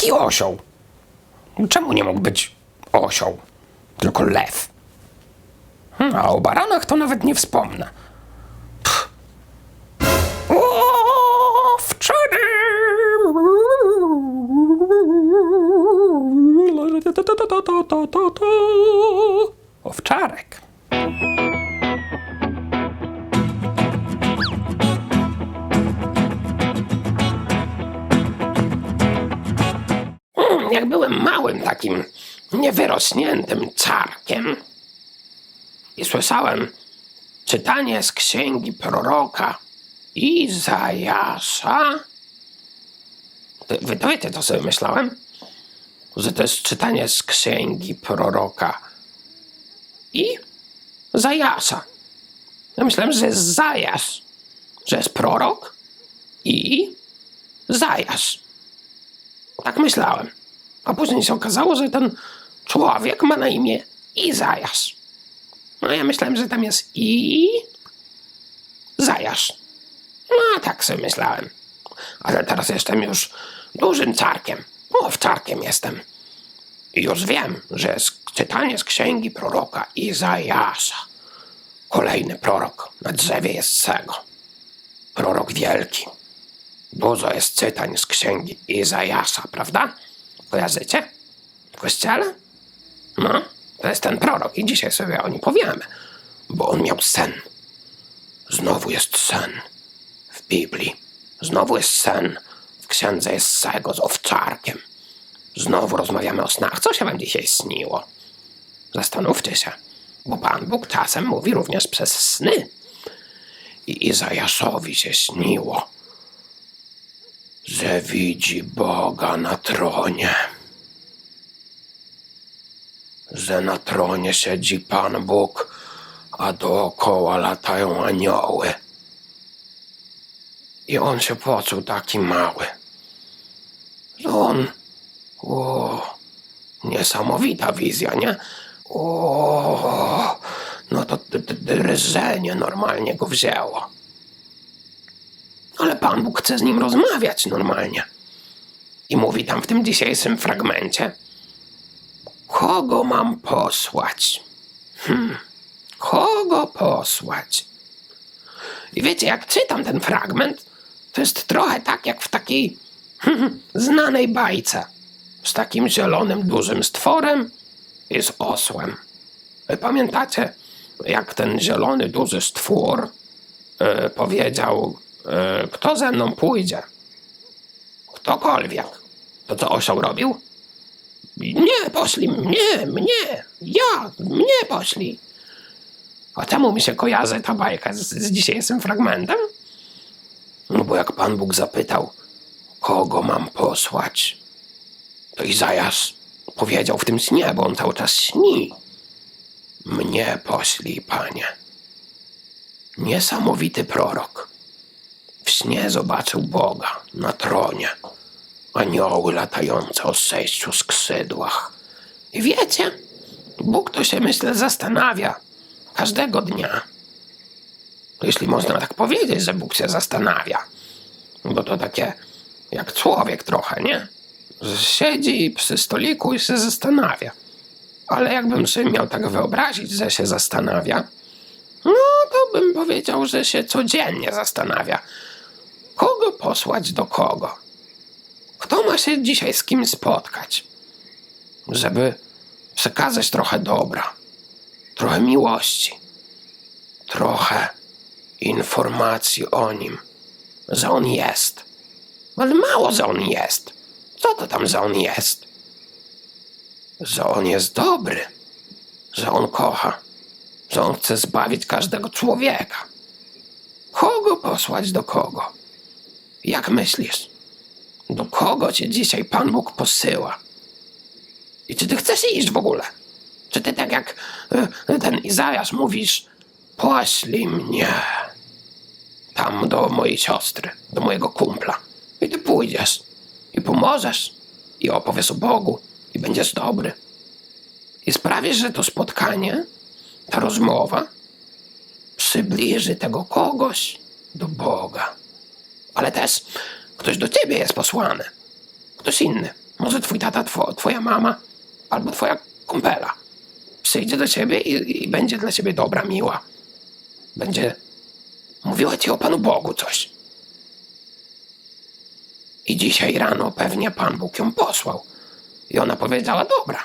Jaki osioł? Czemu nie mógł być osioł, tylko lew? Hmm, A o baranach to nawet nie wspomnę. Jak byłem małym takim niewyrośniętym czarkiem i słyszałem czytanie z księgi proroka Izajasza. Wy to wiecie, co sobie myślałem? Że to jest czytanie z księgi proroka i Zajasza. Ja myślałem, że jest Zajasz, że jest prorok i Zajasz. Tak myślałem. A później się okazało, że ten człowiek ma na imię Izajasz. No ja myślałem, że tam jest i Zajasz. No tak sobie myślałem. Ale teraz jestem już dużym carkiem. Owczarkiem jestem. I już wiem, że czytanie z księgi proroka Izajasza. Kolejny prorok na drzewie jest sego. Prorok wielki. Dużo jest czytań z księgi Izajasza, prawda? Kojarzycie? W kościele? No, to jest ten prorok i dzisiaj sobie o nim powiemy, bo on miał sen. Znowu jest sen w Biblii. Znowu jest sen w księdze Jessego z owczarkiem. Znowu rozmawiamy o snach. Co się wam dzisiaj śniło? Zastanówcie się, bo Pan Bóg czasem mówi również przez sny. I Izajaszowi się śniło, widzi Boga na tronie. Że na tronie siedzi Pan Bóg, a dookoła latają anioły. I on się poczuł taki mały. Że on. O, niesamowita wizja, nie? O, no to drżenie normalnie go wzięło. Pan Bóg chce z nim rozmawiać normalnie. I mówi tam w tym dzisiejszym fragmencie: Kogo mam posłać? Hmm, kogo posłać? I wiecie, jak czytam ten fragment, to jest trochę tak jak w takiej hmm, znanej bajce. Z takim zielonym, dużym stworem i z osłem. Pamiętacie, jak ten zielony, duży stwór e, powiedział, e, kto ze mną pójdzie? Ktokolwiek. To co osioł robił? Nie, poszli mnie, mnie, ja, mnie poszli. A czemu mi się kojarzy ta bajka z, z dzisiejszym fragmentem? No bo jak Pan Bóg zapytał, kogo mam posłać, to Izajasz powiedział w tym śnie, bo on cały czas śni. Mnie poślij, Panie. Niesamowity prorok. W śnie zobaczył Boga na tronie. Anioły latające o sześciu skrzydłach. I wiecie, Bóg to się, myślę, zastanawia każdego dnia. Jeśli można tak powiedzieć, że Bóg się zastanawia. Bo to takie jak człowiek trochę, nie? Siedzi przy stoliku i się zastanawia. Ale jakbym sobie miał tak wyobrazić, że się zastanawia, no to bym powiedział, że się codziennie zastanawia. Kogo posłać do kogo? Kto ma się dzisiaj z kim spotkać? Żeby przekazać trochę dobra, trochę miłości, trochę informacji o nim, że on jest. Ale mało, że on jest. Co to tam, że on jest? Że on jest dobry, że on kocha, że on chce zbawić każdego człowieka. Kogo posłać do kogo? Jak myślisz? Do kogo cię dzisiaj Pan Bóg posyła? I czy ty chcesz iść w ogóle? Czy ty tak jak e, ten Izajasz mówisz, poślij mnie tam do mojej siostry, do mojego kumpla. I ty pójdziesz i pomożesz i opowiesz o Bogu i będziesz dobry. I sprawisz, że to spotkanie, ta rozmowa przybliży tego kogoś do Boga. Ale też ktoś do ciebie jest posłany. Ktoś inny. Może twój tata, two, twoja mama albo twoja kumpela przyjdzie do ciebie i, i będzie dla ciebie dobra, miła. Będzie mówiła ci o Panu Bogu coś. I dzisiaj rano pewnie Pan Bóg ją posłał. I ona powiedziała, dobra,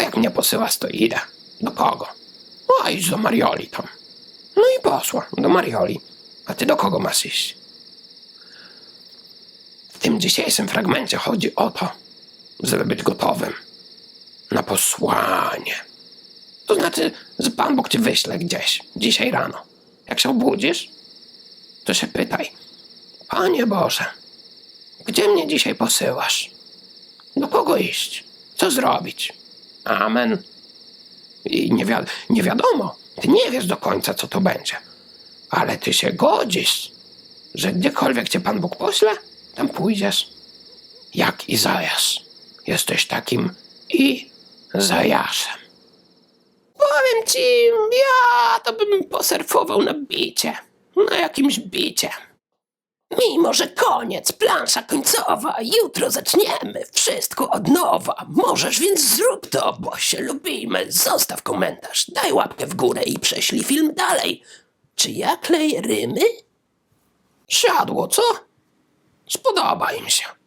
jak mnie posyłasz, to idę. Do kogo? No, idź do Marioli tam. No i poszła do Marioli. A ty do kogo masz iść? Tym dzisiejszym fragmencie chodzi o to, żeby być gotowym na posłanie. To znaczy, że Pan Bóg cię wyśle gdzieś, dzisiaj rano. Jak się obudzisz, to się pytaj, Panie Boże, gdzie mnie dzisiaj posyłasz? Do kogo iść? Co zrobić? Amen. I nie, wi- nie wiadomo, ty nie wiesz do końca, co to będzie. Ale ty się godzisz, że gdziekolwiek cię Pan Bóg pośle, tam pójdziesz. Jak Izajasz. Jesteś takim Izajaszem. Powiem ci, ja to bym posurfował na bicie. Na jakimś bicie. Mimo, że koniec, plansza końcowa, jutro zaczniemy wszystko od nowa. Możesz więc zrób to, bo się lubimy. Zostaw komentarz, daj łapkę w górę i prześlij film dalej. Czy ja kleję rymy? Siadło, co? Spodoba im się.